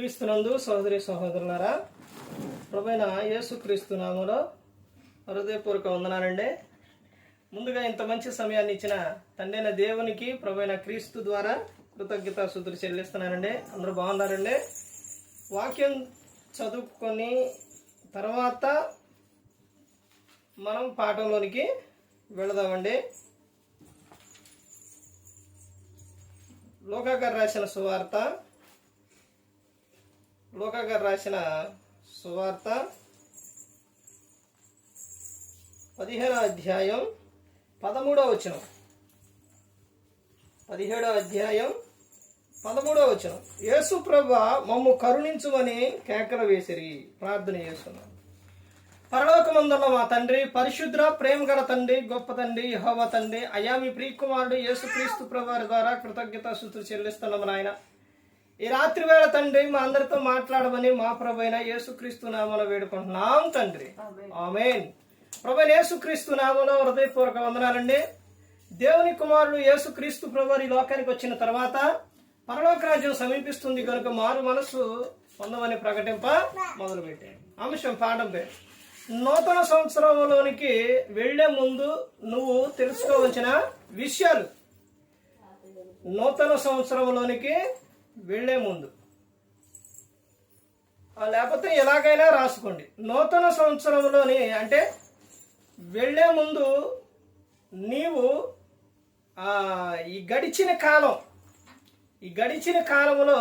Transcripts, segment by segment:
క్రీస్తునందు సహోదరి సహోదరులారా ప్రభైన యేసు క్రీస్తు నామలో హృదయపూర్వక వందనాలండి. ముందుగా ఇంత మంచి సమయాన్ని ఇచ్చిన తండ్రైన దేవునికి ప్రభైన క్రీస్తు ద్వారా కృతజ్ఞత శుద్ధులు చెల్లిస్తున్నానండి. అందరూ బాగున్నారండి? వాక్యం చదువుకొని తర్వాత మనం పాఠంలోనికి వెళదామండి. లోకా రాసిన సువార్త లోకా గారు రాసిన సువార్త పదిహేడో అధ్యాయం పదమూడో వచనం. పదిహేడో అధ్యాయం పదమూడో వచనం. యేసు ప్రభ మమ్ము కరుణించుమని కేకలు వేసిరి. ప్రార్థన చేస్తున్నాం. పరలోకమందున్న మా తండ్రి పరిశుద్ర ప్రేమ గల తండ్రి గొప్ప తండ్రి యెహోవా తండ్రి అయా మీ ప్రియకుమారుడు యేసుక్రీస్తు ప్రభారి ద్వారా కృతజ్ఞత స్థుతులు చెల్లిస్తున్నాము నాయన. ఈ రాత్రి వేళ తండ్రి మా అందరితో మాట్లాడమని మా ప్రభైన యేసుక్రీస్తు నామలో వేడుకుంటున్నాం తండ్రి. ఆమెన్. ప్రభు యేసుక్రీస్తు నామలో హృదయపూర్వక వందనాలండి దేవుని కుమారుడు యేసుక్రీస్తు ప్రభు ఈ లోకానికి వచ్చిన తర్వాత పరలోక రాజ్యం సమీపిస్తుంది కనుక మారు మనసు పొందమని ప్రకటింప మొదలుపెట్టాడు అంశం పాఠం పేరు. నూతన సంవత్సరంలోనికి వెళ్ళే ముందు నువ్వు తెలుసుకోవలసిన విషయాలు. నూతన సంవత్సరంలోనికి వెళ్ళే ముందు. లేకపోతే ఎలాగైనా రాసుకోండి. నూతన సంవత్సరంలోని అంటే వెళ్ళే ముందు నీవు ఈ గడిచిన కాలం ఈ గడిచిన కాలంలో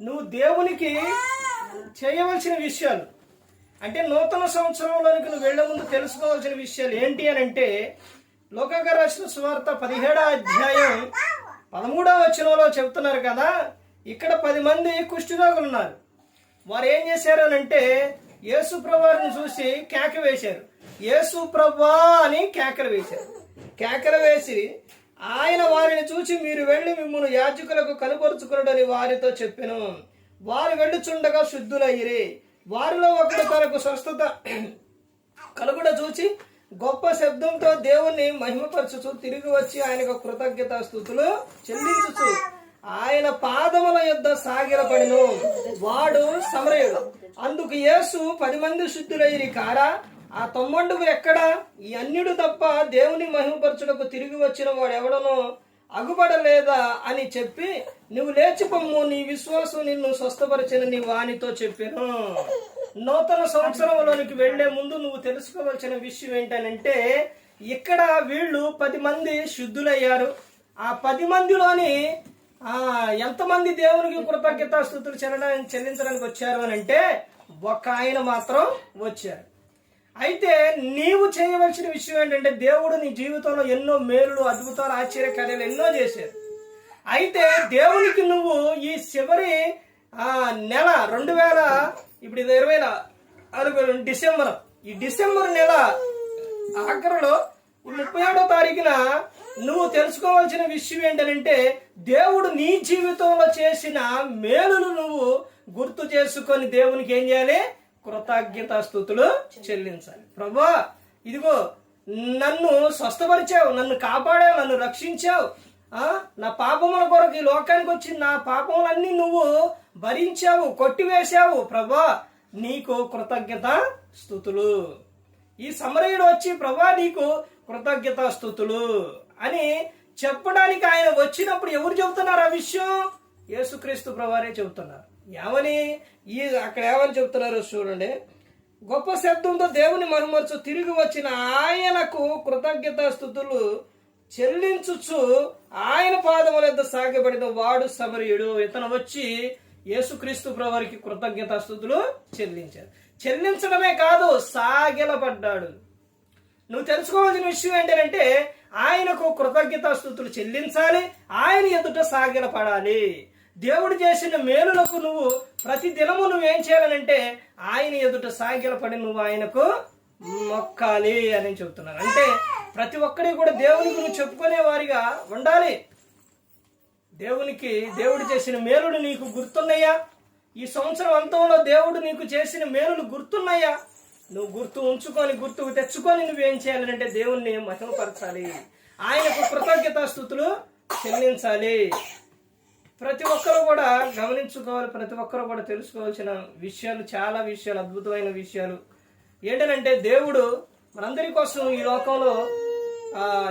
నువ్వు దేవునికి చేయవలసిన విషయాలు అంటే నూతన సంవత్సరంలోనికి నువ్వు వెళ్ళే ముందు తెలుసుకోవాల్సిన విషయాలు ఏంటి అని అంటే లోకగా రాసిన సువార్త పదిహేడో అధ్యాయం పదమూడవ వచనంలో చెప్తున్నారు కదా ఇక్కడ పది మంది కుష్ఠరోగులు ఉన్నారు. వారు ఏం చేశారు అని అంటే యేసు ప్రభువారిని చూసి కేక వేశారు. యేసు ప్రభా అని కేకలు వేశారు. కేకలు వేసి ఆయన వారిని చూసి మీరు వెళ్ళి మిమ్మల్ని యాజకులకు కనుపరుచుకున్నాడని వారితో చెప్పాను. వారు వెళ్ళుచుండగా శుద్ధులయ్యిరి. వారిలో ఒకడు తనకు స్వస్థత కలుగుడ చూచి గొప్ప శబ్దంతో దేవుణ్ణి మహిమపరచుచు తిరిగి వచ్చి ఆయనకు కృతజ్ఞత స్థుతులు చెల్లించుచు ఆయన పాదముల యొద్ద సాగిలపడిను. వాడు సమరయుడు. అందుకు యేసు పది మంది శుద్ధులైరి కారా ఆ తొమ్మండుగురు ఎక్కడా? ఈ అన్యుడు తప్ప దేవుని మహిమపరచుటకు తిరిగి వచ్చిన వాడు ఎవడనో అగుపడలేదా అని చెప్పి నువ్వు లేచిపోమ్ము నీ విశ్వాసం నిన్ను స్వస్థపరిచిన నీ వానితో చెప్పాను. నూతన సంవత్సరంలోనికి వెళ్ళే ముందు నువ్వు తెలుసుకోవలసిన విషయం ఏంటనంటే ఇక్కడ వీళ్ళు పది మంది శుద్ధులయ్యారు. ఆ పది మందిలోని ఎంతమంది దేవునికి కృతజ్ఞత స్థుతులు చెల్లడానికి చెల్లించడానికి వచ్చారు అని అంటే ఒక ఆయన మాత్రం వచ్చారు. అయితే నీవు చేయవలసిన విషయం ఏంటంటే దేవుడు నీ జీవితంలో ఎన్నో మేలులు అద్భుతాలు ఆశ్చర్యకార్యాలు ఎన్నో చేశారు అయితే దేవునికి నువ్వు ఈ చివరి ఆ, నెల రెండు వేల ఇప్పుడు ఇది ఇరవై అరవై డిసెంబర్. ఈ డిసెంబర్ నెల ఆఖరిలో ముప్పై ఏడో తారీఖున నువ్వు తెలుసుకోవాల్సిన విషయం ఏంటంటే దేవుడు నీ జీవితంలో చేసిన మేలును నువ్వు గుర్తు చేసుకొని దేవునికి ఏం చేయాలి? కృతజ్ఞత స్థుతులు చెల్లించాలి. ప్రభా ఇదిగో నన్ను స్వస్థపరిచావు నన్ను కాపాడావు నన్ను రక్షించావు. ఆ నా పాపముల కొరకు ఈ లోకానికి వచ్చి నా పాపములన్నీ నువ్వు భరించావు కొట్టివేశావు. ప్రభా నీకు కృతజ్ఞత స్థుతులు. ఈ సమరయుడు వచ్చి ప్రభా నీకు కృతజ్ఞతాస్థుతులు అని చెప్పడానికి ఆయన వచ్చినప్పుడు ఎవరు చెబుతున్నారు ఆ విషయం? యేసుక్రీస్తు ప్రభారే చెబుతున్నారు. ఏమని ఈ అక్కడ ఏమని చెబుతున్నారు చూడండి. గొప్ప శబ్దంతో దేవుని మహిమర్చు తిరిగి వచ్చిన ఆయనకు కృతజ్ఞత స్థుతులు చెల్లించుచు ఆయన పాదముల యొద్ద సాగబడిన వాడు సమరయుడు. ఇతను వచ్చి యేసుక్రీస్తు ప్రభువారికి కృతజ్ఞత స్థుతులు చెల్లించారు. చెల్లించడమే కాదు సాగిలపడ్డాడు. నువ్వు తెలుసుకోవాల్సిన విషయం ఏంటంటే ఆయనకు కృతజ్ఞత స్థుతులు చెల్లించాలి ఆయన ఎదుట సాగిలపడాలి. దేవుడు చేసిన మేలులకు నువ్వు ప్రతి దినము నువ్వేం చేయాలంటే ఆయన ఎదుట సాగిలపడి నువ్వు ఆయనకు మొక్కాలి అని చెప్తున్నాను అంటే ప్రతి ఒక్కడి కూడా దేవునికి నువ్వు చెప్పుకునే వారిగా ఉండాలి. దేవునికి దేవుడు చేసిన మేలుడు నీకు గుర్తున్నాయా? ఈ సంవత్సరం అంతంలో దేవుడు నీకు చేసిన మేలులు గుర్తున్నాయా? నువ్వు గుర్తు ఉంచుకొని గుర్తుకు తెచ్చుకొని నువ్వేం చేయాలంటే దేవుణ్ణి మహిమపరచాలి. ఆయనకు కృతజ్ఞతా స్థుతులు చెల్లించాలి. ప్రతి ఒక్కరు కూడా గమనించుకోవాలి ప్రతి ఒక్కరు కూడా తెలుసుకోవాల్సిన విషయాలు చాలా విషయాలు అద్భుతమైన విషయాలు. ఏంటంటే దేవుడు మనందరి కోసం ఈ లోకంలో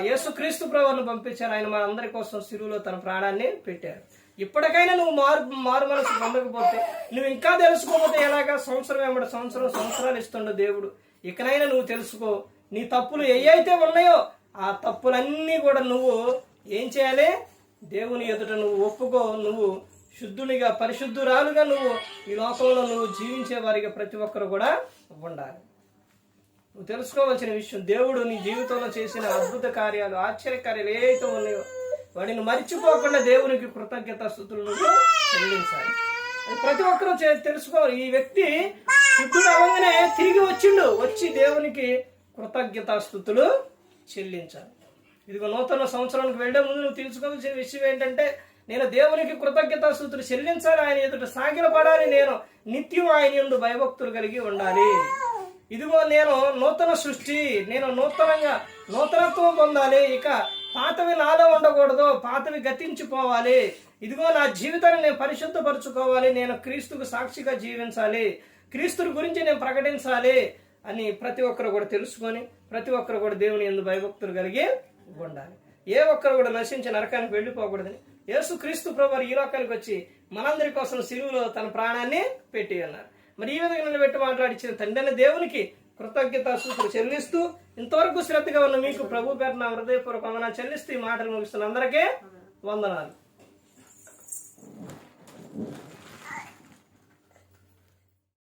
యేసుక్రీస్తు ప్రభువును పంపించారు. ఆయన మనందరి కోసం సిరువులో తన ప్రాణాన్ని పెట్టారు. ఇప్పటికైనా నువ్వు మారు మారు మనసు పొందకపోతే నువ్వు ఇంకా తెలుసుకోకపోతే ఎలాగా? సంవత్సరం వెంబడి సంవత్సరం సంవత్సరాలు ఇస్తుండ దేవుడు. ఇకనైనా నువ్వు తెలుసుకో నీ తప్పులు ఏ అయితే ఉన్నాయో ఆ తప్పులన్నీ కూడా నువ్వు ఏం చేయాలి? దేవుని ఎదుట నువ్వు ఒప్పుకో నువ్వు శుద్ధునిగా పరిశుద్ధురాలుగా నువ్వు ఈ లోకంలో నువ్వు జీవించే వారిగా ప్రతి ఒక్కరు కూడా ఉండాలి. నువ్వు తెలుసుకోవాల్సిన విషయం దేవుడు నీ జీవితంలో చేసిన అద్భుత కార్యాలు ఆశ్చర్య కార్యాలు ఏవైతే ఉన్నాయో వాడిని మర్చిపోకుండా దేవునికి కృతజ్ఞత స్థుతులను చెల్లించాలి. ప్రతి ఒక్కరూ తెలుసుకోవాలి. ఈ వ్యక్తి శుద్ధుడు అవ్వగానే తిరిగి వచ్చిండు. వచ్చి దేవునికి కృతజ్ఞత స్థుతులు చెల్లించాలి. ఇదిగో నూతన సంవత్సరానికి వెళ్ళే ముందు నువ్వు తెలుసుకోవాల్సిన విషయం ఏంటంటే నేను దేవునికి కృతజ్ఞతాస్తుతులు చెల్లించాలి. ఆయన ఎదుట సాగిలపడాలి. నేను నిత్యం ఆయన ఎందు భయభక్తులు కలిగి ఉండాలి. ఇదిగో నేను నూతన సృష్టి. నేను నూతనంగా నూతనత్వం పొందాలి. ఇక పాతవి నాలో ఉండకూడదు పాతవి గతించిపోవాలి. ఇదిగో నా జీవితాన్ని నేను పరిశుద్ధపరచుకోవాలి నేను క్రీస్తుకు సాక్షిగా జీవించాలి క్రీస్తుని గురించి నేను ప్రకటించాలి అని ప్రతి ఒక్కరు కూడా తెలుసుకొని ప్రతి ఒక్కరు కూడా దేవుని ఎందు భయభక్తులు కలిగి ఉండాలి. ఏ ఒక్కరు కూడా నశించి నరకానికి వెళ్ళిపోకూడదని యేసు క్రీస్తు ప్రభు ఈ లోకానికి వచ్చి మనందరి కోసం సిలువలో తన ప్రాణాన్ని పెట్టి ఉన్నారు. మరి ఈ విధంగా నిలబెట్టి మాట్లాడించిన తండ్రి దేవునికి కృతజ్ఞత సూత్రులు చెల్లిస్తూ ఇంతవరకు శ్రద్ధగా ఉన్న మీకు ప్రభు పేరు నా హృదయపూర్వక వందనాలు చెల్లిస్తూ ఈ మాటలు ముగిస్తున్న అందరికీ వందనాలు.